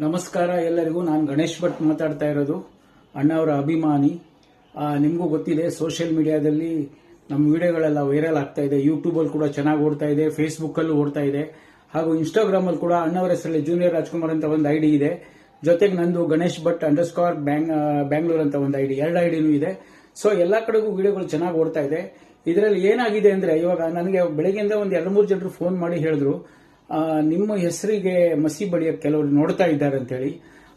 ನಮಸ್ಕಾರ ಎಲ್ಲರಿಗೂ. ನಾನು ಗಣೇಶ್ ಭಟ್ ಮಾತಾಡ್ತಾ ಇರೋದು. ಅಣ್ಣವರ ಅಭಿಮಾನಿ. ನಿಮಗೂ ಗೊತ್ತಿದೆ ಸೋಷಿಯಲ್ ಮೀಡಿಯಾದಲ್ಲಿ ನಮ್ಮ ವಿಡಿಯೋಗಳೆಲ್ಲ ವೈರಲ್ ಆಗ್ತಾ ಇದೆ. ಯೂಟ್ಯೂಬಲ್ಲಿ ಕೂಡ ಚೆನ್ನಾಗಿ ಓಡ್ತಾ ಇದೆ ಫೇಸ್ಬುಕ್ಕಲ್ಲೂ ಓಡ್ತಾ ಇದೆ. ಹಾಗೂ ಇನ್ಸ್ಟಾಗ್ರಾಮಲ್ಲಿ ಕೂಡ ಅಣ್ಣವರ ಹೆಸರಲ್ಲಿ ಜೂನಿಯರ್ ರಾಜ್ಕುಮಾರ್ ಅಂತ ಒಂದು ಐಡಿ ಇದೆ. ಜೊತೆಗೆ ನಂದು ಗಣೇಶ್ ಭಟ್ ಅಂಡರ್ ಸ್ಕಾರ್ ಬ್ಯಾಂಗ್ ಬ್ಯಾಂಗ್ಳೂರ್ ಅಂತ ಒಂದು ಐಡಿ ಎರಡು ಐಡಿನೂ ಇದೆ. ಸೊ ಎಲ್ಲ ಕಡೆಗೂ ವಿಡಿಯೋಗಳು ಚೆನ್ನಾಗಿ ಓಡ್ತಾ ಇದೆ. ಇದರಲ್ಲಿ ಏನಾಗಿದೆ ಅಂದ್ರೆ, ಇವಾಗ ನನಗೆ ಬೆಳಗ್ಗೆಯಿಂದ ಒಂದು ಎರಡು ಮೂರು ಜನರು ಫೋನ್ ಮಾಡಿ ಹೇಳಿದ್ರು. ನಿಮ್ಮ ಹೆಸರಿಗೆ ಮಸಿ ಬಡಿಯೋ ಕೆಲವರು ನೋಡ್ತಾ ಇದ್ದಾರೆ ಅಂತೇಳಿ.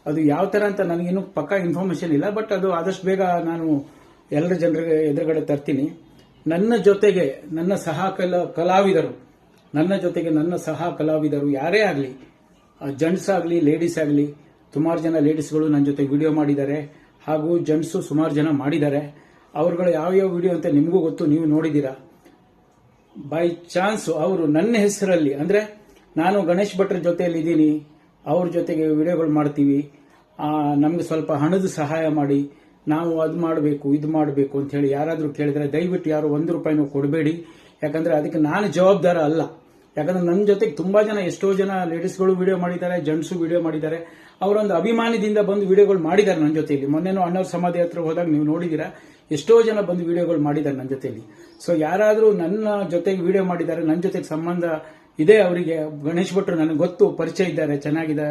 ಅದು ಯಾವ ತರ ಅಂತ ನನಗೇನು ಪಕ್ಕಾ ಇನ್ಫಾರ್ಮೇಶನ್ ಇಲ್ಲ ಬಟ್ ಅದು ಆದಷ್ಟು ಬೇಗ ನಾನು ಎಲ್ಲರ ಜನರಿಗೆ ಎದುರುಗಡೆ ತರ್ತೀನಿ. ನನ್ನ ಜೊತೆಗೆ ನನ್ನ ಸಹ ಕಲ, ಕಲಾವಿದರು, ನನ್ನ ಜೊತೆಗೆ ನನ್ನ ಸಹ ಕಲಾವಿದರು ಯಾರೇ ಆಗಲಿ ಜೆಂಟ್ಸ್ ಆಗಲಿ ಲೇಡೀಸ್ ಆಗಲಿ, ಸುಮಾರು ಜನ ಲೇಡೀಸ್ಗಳು ನನ್ನ ಜೊತೆ ವಿಡಿಯೋ ಮಾಡಿದ್ದಾರೆ, ಹಾಗೂ ಜೆಂಟ್ಸು ಸುಮಾರು ಜನ ಮಾಡಿದ್ದಾರೆ. ಅವ್ರುಗಳು ಯಾವ್ಯಾವ ವಿಡಿಯೋ ಅಂತ ನಿಮಗೂ ಗೊತ್ತು, ನೀವು ನೋಡಿದ್ದೀರಾ. ಬೈ ಚಾನ್ಸ್ ಅವರು ನನ್ನ ಹೆಸರಲ್ಲಿ, ಅಂದ್ರೆ ನಾನು ಗಣೇಶ್ ಭಟ್ರ ಜೊತೆಯಲ್ಲಿ ಇದ್ದೀನಿ. ಅವ್ರ ಜೊತೆಗೆ ವಿಡಿಯೋಗಳು ಮಾಡ್ತೀವಿ. ನಮಗೆ ಸ್ವಲ್ಪ ಹಣದ ಸಹಾಯ ಮಾಡಿ ನಾವು ಅದು ಮಾಡಬೇಕು, ಇದು ಮಾಡಬೇಕು ಅಂತ ಹೇಳಿ ಯಾರಾದರೂ ಕೇಳಿದ್ರೆ ದಯವಿಟ್ಟು ಯಾರು ಒಂದು ರೂಪಾಯಿನೂ ಕೊಡಬೇಡಿ. ಯಾಕಂದ್ರೆ ಅದಕ್ಕೆ ನಾನು ಜವಾಬ್ದಾರ ಅಲ್ಲ. ಯಾಕಂದ್ರೆ ನನ್ನ ಜೊತೆಗೆ ತುಂಬಾ ಜನ, ಎಷ್ಟೋ ಜನ ಲೇಡೀಸ್ಗಳು ವಿಡಿಯೋ ಮಾಡಿದ್ದಾರೆ, ಜೆಂಟ್ಸು ವಿಡಿಯೋ ಮಾಡಿದ್ದಾರೆ. ಅವರೊಂದು ಅಭಿಮಾನದಿಂದ ಬಂದು ವಿಡಿಯೋಗಳು ಮಾಡಿದ್ದಾರೆ ನನ್ನ ಜೊತೆಯಲ್ಲಿ. ಮೊನ್ನೆನೂ ಅಣ್ಣವ್ರ ಸಮಾಧಿ ಹತ್ರ ಹೋದಾಗ ನೀವು ನೋಡಿದ್ದೀರಾ? ಎಷ್ಟೋ ಜನ ಬಂದು ವಿಡಿಯೋಗಳು ಮಾಡಿದ್ದಾರೆ ನನ್ನ ಜೊತೆಯಲ್ಲಿ. ಸೊ ಯಾರಾದರೂ ನನ್ನ ಜೊತೆಗೆ ವಿಡಿಯೋ ಮಾಡಿದ್ದಾರೆ ನನ್ನ ಜೊತೆಗೆ ಸಂಬಂಧ ಇದೆ ಅವರಿಗೆ, ಗಣೇಶ್ ಭಟ್ರು ನನಗೆ ಗೊತ್ತು, ಪರಿಚಯ ಇದ್ದಾರೆ, ಚೆನ್ನಾಗಿದೆ,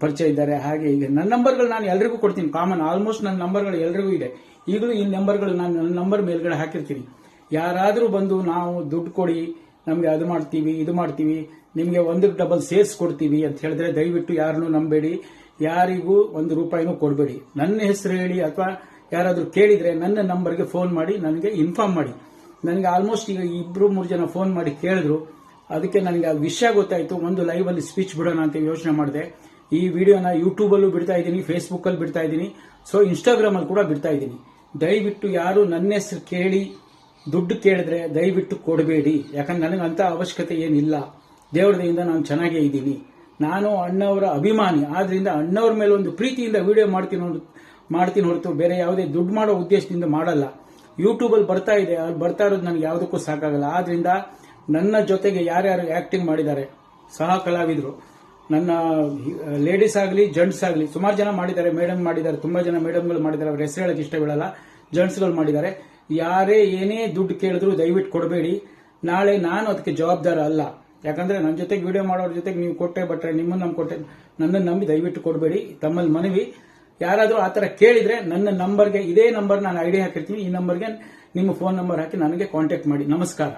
ಪರಿಚಯ ಇದ್ದಾರೆ, ಹಾಗೆ ಈಗ ನನ್ನ ನಂಬರ್ಗಳು ನಾನು ಎಲ್ರಿಗೂ ಕೊಡ್ತೀನಿ. ಕಾಮನ್, ಆಲ್ಮೋಸ್ಟ್ ನನ್ನ ನಂಬರ್ಗಳು ಎಲ್ರಿಗೂ ಇದೆ. ಈಗಲೂ ಈ ನಂಬರ್ಗಳು ನಾನು ನನ್ನ ನಂಬರ್ ಮೇಲ್ಗಡೆ ಹಾಕಿರ್ತೀನಿ. ಯಾರಾದರೂ ಬಂದು ನಾವು ದುಡ್ಡು ಕೊಡಿ, ನಮಗೆ ಅದು ಮಾಡ್ತೀವಿ, ಇದು ಮಾಡ್ತೀವಿ, ನಿಮಗೆ ಒಂದಕ್ಕೆ ಡಬಲ್ ಸೇರ್ಸ್ ಕೊಡ್ತೀವಿ ಅಂತ ಹೇಳಿದ್ರೆ ದಯವಿಟ್ಟು ಯಾರನ್ನೂ ನಂಬೇಡಿ. ಯಾರಿಗೂ ಒಂದು ರೂಪಾಯಿನೂ ಕೊಡಬೇಡಿ. ನನ್ನ ಹೆಸರು ಹೇಳಿ ಅಥವಾ ಯಾರಾದರೂ ಕೇಳಿದರೆ ನನ್ನ ನಂಬರ್ಗೆ ಫೋನ್ ಮಾಡಿ, ನನಗೆ ಇನ್ಫಾರ್ಮ್ ಮಾಡಿ. ನನಗೆ ಆಲ್ಮೋಸ್ಟ್ ಈಗ ಇಬ್ಬರು ಮೂರು ಜನ ಫೋನ್ ಮಾಡಿ ಕೇಳಿದ್ರು. ಅದಕ್ಕೆ ನನಗೆ ಆ ವಿಷಯ ಗೊತ್ತಾಯ್ತು. ಒಂದು ಲೈವ್ ಅಲ್ಲಿ ಸ್ಪೀಚ್ ಬಿಡೋಣ ಅಂತ ಯೋಚನೆ ಮಾಡಿದೆ. ಈ ವಿಡಿಯೋನ ಯೂಟ್ಯೂಬ್ ಅಲ್ಲೂ ಬಿಡ್ತಾ ಇದ್ದೀನಿ ಫೇಸ್ಬುಕ್ ಅಲ್ಲಿ ಬಿಡ್ತಾ ಇದ್ದೀನಿ. ಸೊ ಇನ್ಸ್ಟಾಗ್ರಾಮ್ ಅಲ್ಲಿ ಕೂಡ ಬಿಡ್ತಾ ಇದ್ದೀನಿ. ದಯವಿಟ್ಟು ಯಾರು ನನ್ನ ಹೆಸರು ಕೇಳಿ ದುಡ್ಡು ಕೇಳಿದ್ರೆ ದಯವಿಟ್ಟು ಕೊಡಬೇಡಿ. ಯಾಕಂದ್ರೆ ನನಗೆ ಅಂತ ಅವಶ್ಯಕತೆ ಏನಿಲ್ಲ. ದೇವ್ರದಿಂದ ನಾನು ಚೆನ್ನಾಗೇ ಇದ್ದೀನಿ. ನಾನು ಅಣ್ಣವರ ಅಭಿಮಾನಿ. ಆದ್ರಿಂದ ಅಣ್ಣವ್ರ ಮೇಲೆ ಒಂದು ಪ್ರೀತಿಯಿಂದ ವಿಡಿಯೋ ಮಾಡ್ತೀನಿ ಮಾಡ್ತೀನಿ ಹೊರತು ಬೇರೆ ಯಾವುದೇ ದುಡ್ಡು ಮಾಡೋ ಉದ್ದೇಶದಿಂದ ಮಾಡಲ್ಲ. ಯೂಟ್ಯೂಬಲ್ಲಿ ಬರ್ತಾ ಇದೆ. ಅಲ್ಲಿ ಬರ್ತಾ ಇರೋದು ನನಗೆ ಯಾವುದಕ್ಕೂ ಸಾಕಾಗಲ್ಲ. ಆದ್ರಿಂದ ನನ್ನ ಜೊತೆಗೆ ಯಾರ್ಯಾರು ಆಕ್ಟಿಂಗ್ ಮಾಡಿದ್ದಾರೆ, ಸಹ ಕಲಾವಿದರು. ನನ್ನ ಲೇಡೀಸ್ ಆಗಲಿ ಜೆಂಟ್ಸ್ ಆಗಲಿ, ಸುಮಾರು ಜನ ಮಾಡಿದ್ದಾರೆ ಮೇಡಮ್ ಮಾಡಿದ್ದಾರೆ, ತುಂಬಾ ಜನ ಮೇಡಮ್ಗಳು ಮಾಡಿದ್ದಾರೆ, ಅವ್ರ ಹೆಸರು ಹೇಳಕ್ಕೆ ಇಷ್ಟ ಬೀಳಲ್ಲ ಜೆಂಟ್ಸ್ಗಳು ಮಾಡಿದ್ದಾರೆ. ಯಾರೇ ಏನೇ ದುಡ್ಡು ಕೇಳಿದ್ರು ದಯವಿಟ್ಟು ಕೊಡಬೇಡಿ. ನಾಳೆ ನಾನು ಅದಕ್ಕೆ ಜವಾಬ್ದಾರ ಅಲ್ಲ. ಯಾಕಂದ್ರೆ ನನ್ನ ಜೊತೆಗೆ ವಿಡಿಯೋ ಮಾಡೋರ ಜೊತೆಗೆ ನೀವು ಕೊಟ್ಟೆ ಬಟ್ರೆ ನಿಮ್ಮನ್ನು ನಮ್ಮ ಕೊಟ್ಟೆ ನನ್ನನ್ನು ನಂಬಿ ದಯವಿಟ್ಟು ಕೊಡಬೇಡಿ. ತಮ್ಮಲ್ಲಿ ಮನವಿ. ಯಾರಾದರೂ ಆ ಥರ ಕೇಳಿದರೆ ನನ್ನ ನಂಬರ್ಗೆ, ಇದೇ ನಂಬರ್ ನಾನು ಐಡಿ ಹಾಕಿರ್ತೀನಿ. ಈ ನಂಬರ್ಗೆ ನಿಮ್ಮ ಫೋನ್ ನಂಬರ್ ಹಾಕಿ ನನಗೆ ಕಾಂಟ್ಯಾಕ್ಟ್ ಮಾಡಿ. ನಮಸ್ಕಾರ.